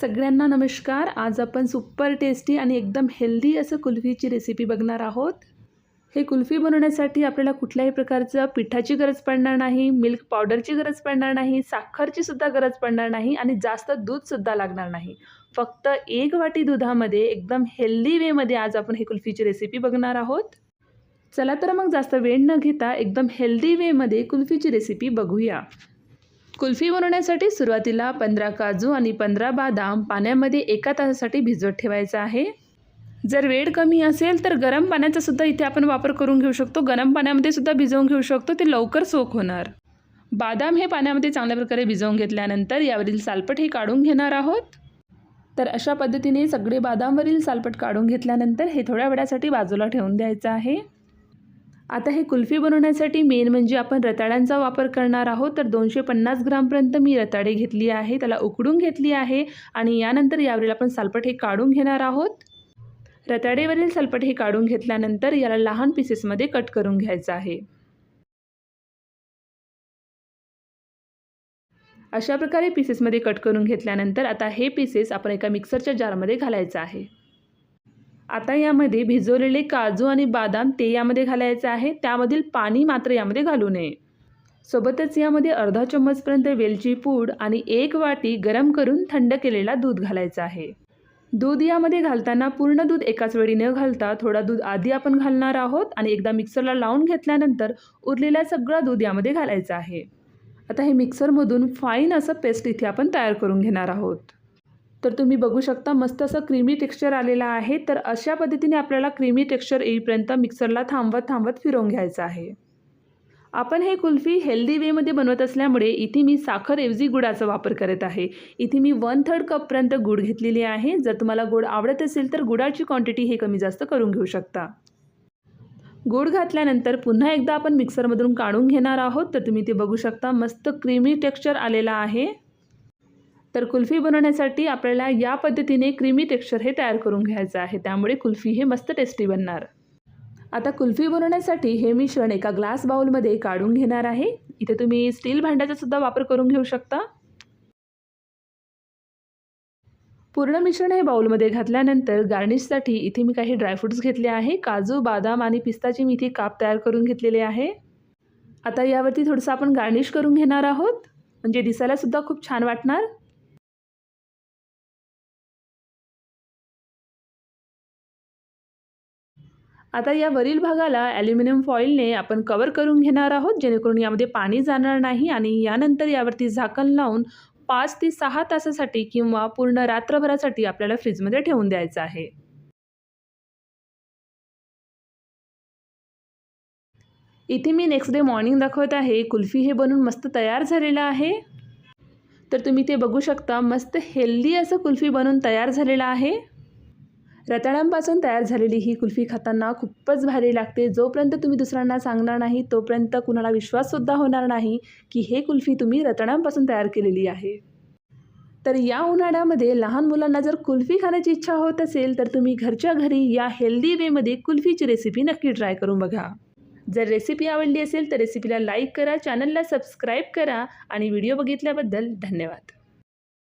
सगळ्यांना नमस्कार. आज आपण सुपर टेस्टी आणि एकदम हेल्दी असं कुल्फीची रेसिपी बघणार आहोत. हे कुल्फी बनवण्यासाठी आपल्याला कुठल्याही प्रकारचं पिठाची गरज पडणार नाही मिल्क पावडरची गरज पडणार नाही साखरची सुद्धा गरज पडणार नाही आणि जास्त दूधसुद्धा लागणार नाही. फक्त एक वाटी दुधामध्ये एकदम हेल्दी वेमध्ये आज आपण हे कुल्फीची रेसिपी बघणार आहोत. चला तर मग जास्त वेळ न घेता एकदम हेल्दी वेमध्ये कुल्फीची रेसिपी बघूया. कुल्फी बनवण्यासाठी सुरुवातीला पंधरा काजू आणि पंधरा बदाम पाण्यामध्ये एका तासासाठी भिजवत ठेवायचं आहे. जर वेळ कमी असेल तर गरम पाण्याचा सुद्धा इथे आपण वापर करून घेऊ शकतो. गरम पाण्यामध्ये सुद्धा भिजवून घेऊ शकतो. ते लवकर सोख होणार. बादाम हे पाण्यामध्ये चांगल्या प्रकारे भिजवून घेतल्यानंतर यावरील सालपट हे काढून घेणार आहोत. तर अशा पद्धतीने सगळे बादामवरील सालपट काढून घेतल्यानंतर हे थोड्या वेळासाठी बाजूला ठेवून द्यायचं आहे. आता हे कुल्फी बनवण्यासाठी मेन म्हणजे आपण रताळ्यांचा वापर करणार आहोत. तर दोनशे पन्नास ग्रामपर्यंत मी रताळे घेतली आहे. त्याला उकडून घेतली आहे आणि यानंतर यावरील आपण सालपट हे काढून घेणार आहोत. रताळेवरील सलपट हे काढून घेतल्यानंतर याला लहान पीसेसमध्ये कट करून घ्यायचं आहे. अशा प्रकारे पीसेसमध्ये कट करून घेतल्यानंतर आता हे पीसेस आपण एका मिक्सरच्या जारमध्ये घालायचं आहे. आता यामध्ये भिजवलेले काजू आणि बादाम ते यामध्ये घालायचं आहे. त्यामधील पाणी मात्र यामध्ये घालू नये. सोबतच यामध्ये अर्धा चम्मचपर्यंत वेलची पूड आणि एक वाटी गरम करून थंड केलेला दूध घालायचं आहे. दूध यामध्ये घालताना पूर्ण दूध एकाच वेळी न घालता थोडा दूध आधी आपण घालणार आहोत आणि एकदा मिक्सरला लावून घेतल्यानंतर उरलेला सगळा दूध यामध्ये घालायचं आहे. आता हे मिक्सरमधून फाईन असं पेस्ट इथे आपण तयार करून घेणार आहोत. तर तुम्ही बघू शकता मस्त असं क्रीमी टेक्स्चर आलेलं आहे. तर अशा पद्धतीने आपल्याला क्रीमी टेक्स्चर येईपर्यंत मिक्सरला थांबवत थांबवत फिरवून घ्यायचं आहे. आपण हे कुल्फी हेल्दी वेमध्ये बनवत असल्यामुळे इथे मी साखरऐवजी गुळाचा वापर करत आहे. इथे मी वन थर्ड कपपर्यंत गुड घेतलेली आहे. जर तुम्हाला गोड आवडत असेल तर गुळाची क्वांटिटी हे कमी जास्त करून घेऊ शकता. गुड घातल्यानंतर पुन्हा एकदा आपण मिक्सरमधून काढून घेणार आहोत. तर तुम्ही ते बघू शकता मस्त क्रीमी टेक्स्चर आलेला आहे. तर कुल्फी बनवण्यासाठी आपल्याला या पद्धतीने क्रीमी टेक्स्चर हे तयार करून घ्यायचं आहे. त्यामुळे कुल्फी हे मस्त टेस्टी बनणार. आता कुल्फी बनवण्यासाठी हे मिश्रण एका ग्लास बाउलमध्ये काढून घेणार आहे. इथे तुम्ही स्टील भांड्याचा सुद्धा वापर करून घेऊ शकता. पूर्ण मिश्रण हे बाउलमध्ये घातल्यानंतर गार्निशसाठी इथे मी काही ड्रायफ्रूट्स घेतले आहे. काजू बादाम आणि पिस्ताची मी इथे काप तयार करून घेतलेले आहे. आता यावरती थोडंसं आपण गार्निश करून घेणार आहोत. म्हणजे दिसायला सुद्धा खूप छान वाटणार. आता या वरील भागाला ॲल्युमिनियम फॉईलने आपण कवर करून घेणार आहोत जेणेकरून यामध्ये पाणी जाणार नाही आणि यानंतर यावरती झाकण लावून पाच ते सहा तासासाठी किंवा पूर्ण रात्रभरासाठी आपल्याला फ्रीजमध्ये ठेवून द्यायचं आहे. इथे मी नेक्स्ट डे मॉर्निंग दाखवत आहे कुल्फी हे बनून मस्त तयार झालेलं आहे. तर तुम्ही ते बघू शकता मस्त हेल्दी असं कुल्फी बनवून तयार झालेलं आहे. रताळ्यांपासून तयार झालेली ही कुल्फी खाताना खूपच भारी लागते. जोपर्यंत तुम्ही दुसऱ्यांना सांगणार नाही तोपर्यंत कुणाला विश्वाससुद्धा होणार नाही की हे कुल्फी तुम्ही रताळ्यांपासून तयार केलेली आहे. तर या उन्हाळ्यामध्ये लहान मुलांना जर कुल्फी खाण्याची इच्छा होत असेल तर तुम्ही घरच्या घरी या हेल्दी वेमध्ये कुल्फीची रेसिपी नक्की ट्राय करून बघा. जर रेसिपी आवडली असेल तर रेसिपीला लाईक करा चॅनलला सबस्क्राईब करा आणि व्हिडिओ बघितल्याबद्दल धन्यवाद.